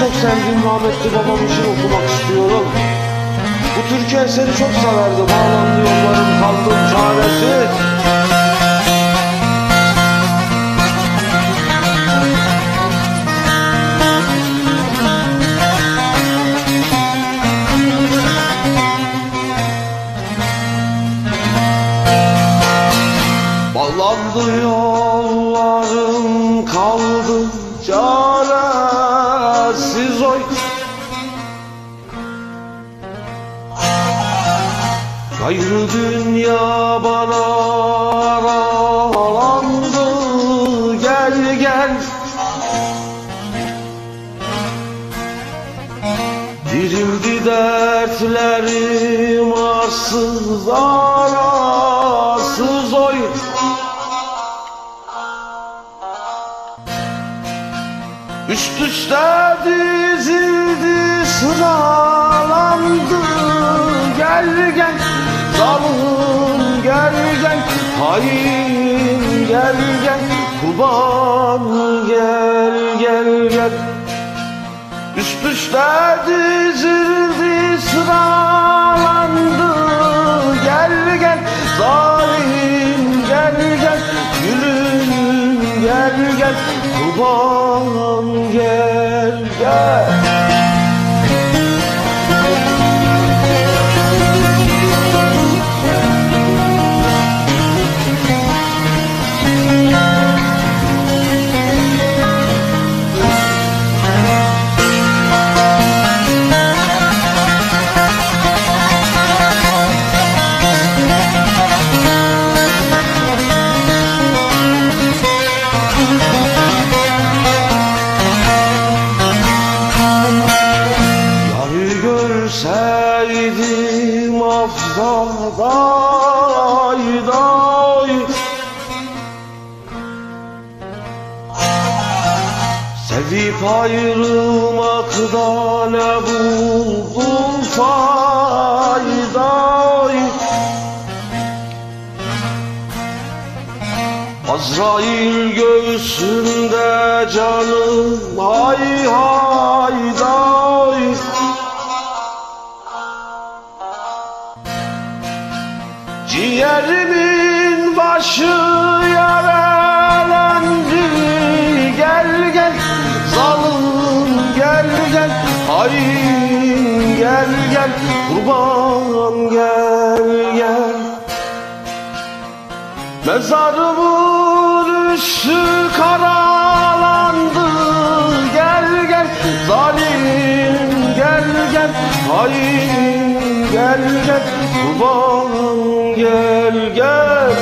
çok sevdiğim rahmetli babam için okumak istiyorum. Bu Türkiye seni çok severdi. Bağlandı yollarım kaldım çaresiz. Bağlandı yollarım kaldı çaresiz Gayrı dünya bana aralandı. Gel gel. Dirildi dertlerim arsız arasız oy. Üst üste dizildi sıralandı. Gel gel gel gel Hain gel kurban gel gel gel. Üst üste dizildi sıralandı Gel gel. Zalim gel gel Gülüm gel gel. Kurban gel gel görseydim afzadayday Sevip ayrılmakta ne buldum fayday Azrail göğsümde canım hay hayday Ciğerimin başı yaralandı Gel gel zalim gel gel. Hain gel gel kurban gel gel. Mezarımın üstü karalandı. Gel gel zalim gel gel. Hain gel gel. Kurban gel gel